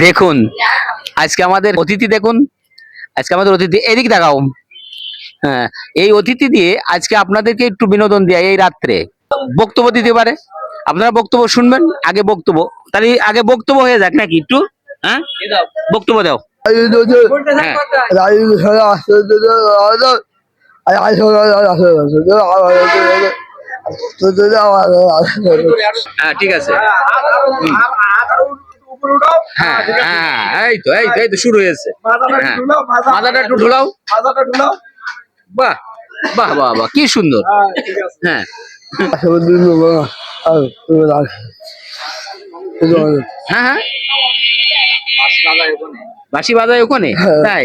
দেখুন আজকে আমাদের অতিথি দেখুন আজকে আমাদের অতিথি এদিক দেখাও হ্যাঁ এই অতিথি দিয়ে আজকে আপনাদেরকে একটু বিনোদন দেয় এই রাত্রে বক্তব্য দিতে পারে আপনারা বক্তব্য শুনবেন আগে বক্তব্য তাহলে আগে বক্তব্য হয়ে যাক নাকি একটু হ্যাঁ বক্তব্য দাও হ্যাঁ হ্যাঁ ঠিক আছে। হ্যাঁ হ্যাঁ এই তো এই তো এই তো, শুরু হয়েছে। হ্যাঁ মাথাটা একটু ঢোলাও। বাহ বাহ বাহ বাহ, কি সুন্দর। হ্যাঁ। হ্যাঁ হ্যাঁ। বাঁশি বাজায় ওখানে? তাই।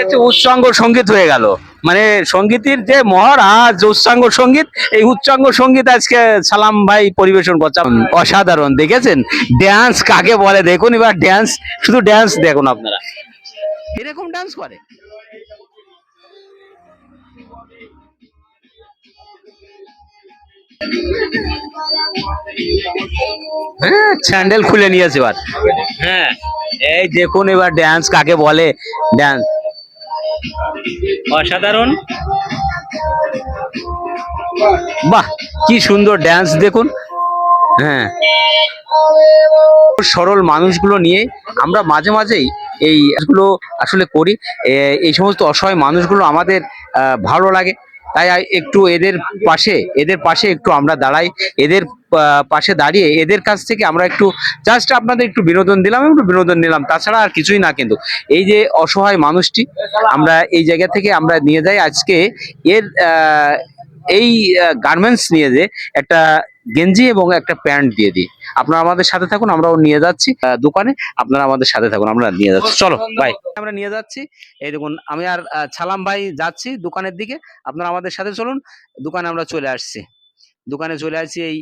হচ্ছে উচ্চাঙ্গ সংগীত হয়ে গেল। মানে সঙ্গীতের যে মহারাজ উচ্চাঙ্গ সংগীত এই উচ্চাঙ্গ সংগীত আজকে সালাম ভাই পরিবেশন করছে। অসাধারণ দেখেছেন? ড্যান্স কাকে বলে? দেখুন এবার ড্যান্স শুধু ড্যান্স দেখুন আপনারা। এরকম ড্যান্স করে? হ্যাঁ স্যান্ডেল খুলে নিয়েছে এবার। হ্যাঁ। এই দেখুন এবার ড্যান্স কাকে বলে? ড্যান্স অসাধারণ। বাহ, কি সুন্দর ড্যান্স দেখুন। হ্যাঁ। সরল মানুষগুলো নিয়ে আমরা মাঝে মাঝেই এইগুলো আসলে করি। এই সমস্ত অসহায় মানুষগুলো আমাদের ভালো লাগে। তাই একটু এদের পাশে এদের পাশে একটু আমরা দাঁড়াই, এদের পাশে দাঁড়িয়ে এদের কাছ থেকে আমরা একটু জাস্ট আপনাদের একটু বিনোদন দিলাম একটু বিনোদন নিলাম। তাছাড়া আর কিছুই না কিন্তু। এই যে অসহায় মানুষটি, আমরা এই জায়গা থেকে আমরা নিয়ে যাই। আজকে এর এই গার্মেন্টস নিয়ে যে একটা গেঞ্জি এবং একটা প্যান্ট দিয়ে দিই। আপনারা আমাদের সাথে থাকুন, আমরাও নিয়ে যাচ্ছি দোকানে। আপনারা আমাদের সাথে থাকুন, আমরা নিয়ে যাচ্ছি। চলো ভাই আমরা নিয়ে যাচ্ছি। এই দেখুন, আমি আর ছালাম ভাই যাচ্ছি দোকানের দিকে। আপনারা আমাদের সাথে চলুন, দোকানে আমরা চলে আসছি। দোকানে চলে আসছি এই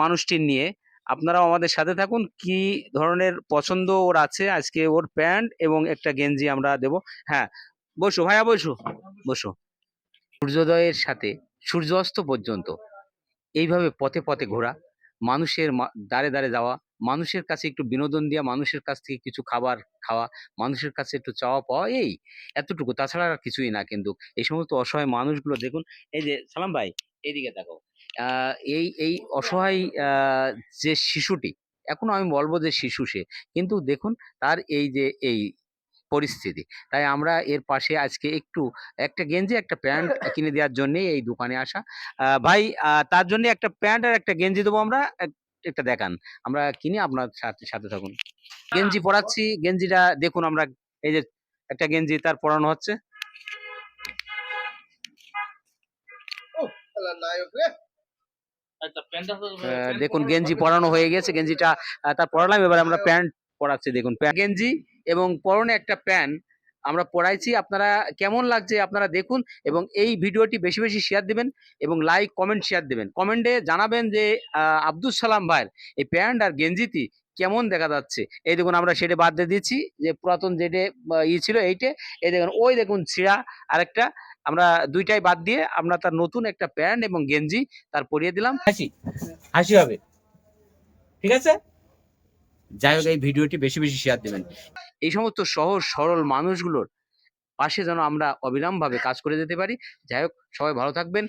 মানুষটির নিয়ে। আপনারাও আমাদের সাথে থাকুন, কি ধরনের পছন্দ ওর আছে? আজকে ওর প্যান্ট এবং একটা গেঞ্জি আমরা দেব। হ্যাঁ বসো ভাইয়া, বসো। বসো। সূর্যোদয়ের সাথে, সূর্যাস্ত পর্যন্ত। এইভাবে পথে পথে ঘোরা। মানুষের দাঁড়ে দাঁড়ে যাওয়া, মানুষের কাছে একটু বিনোদন দেওয়া, মানুষের কাছ থেকে কিছু খাবার খাওয়া, মানুষের কাছে একটু চাওয়া পাওয়া, এই এতটুকু। তাছাড়া আর কিছুই না কিন্তু। এই সমস্ত অসহায় মানুষগুলো দেখুন, এই যে, সালাম ভাই, এইদিকে দেখো। এই এই অসহায় যে শিশুটি, এখনও আমি বলব যে শিশু সে। কিন্তু দেখুন, তার এই যে, এই পরিস্থিতি। তাই আমরা এর পাশে আজকে একটু একটা গেঞ্জি একটা প্যান্ট কিনে দেওয়ার জন্য এই দোকানে আসা। আহ, ভাই তার জন্য একটা প্যান্ট আর একটা গেঞ্জি দেবো আমরা একটা দেখান। আমরা কিনে আপনার সাথে সাথে থাকুন। গেঞ্জি পরাচ্ছি গেঞ্জিটা দেখুন আমরা এই যে একটা গেঞ্জি তার পরানো হচ্ছে। দেখুন গেঞ্জি পরানো হয়ে গেছে গেঞ্জিটা তার পরালাম এবার আমরা প্যান্ট পরাচ্ছি দেখুন। গেঞ্জি এবং পরনে একটা প্যান্ট আমরা পরাইছি। আপনারা কেমন লাগছে আপনারা দেখুন এবং এই ভিডিওটি বেশি বেশি শেয়ার দেবেন এবং লাইক কমেন্ট শেয়ার দেবেন। কমেন্টে জানাবেন যে আব্দুল সালাম ভাইয়ের এই প্যান্ট আর গেঞ্জিটি কেমন দেখা যাচ্ছে। এই দেখুন আমরা সেটা বাদ দিয়ে দিচ্ছি যে, পুরাতন যেটে ই ছিল এইটে, এই দেখুন, ওই দেখুন ছিঁড়া আরেকটা। আমরা দুইটাই বাদ দিয়ে আমরা তার নতুন একটা প্যান্ট এবং গেঞ্জি তার পরিয়ে দিলাম। হাসি হাসি হবে। ঠিক আছে? যাই হোক, এই ভিডিওটি বেশি বেশি শেয়ার দেবেন। এই সমস্ত সহজ, সরল মানুষগুলোর পাশে যেন আমরা অবিরামভাবে কাজ করে যেতে পারি। যাই হোক, সবাই ভালো থাকবেন।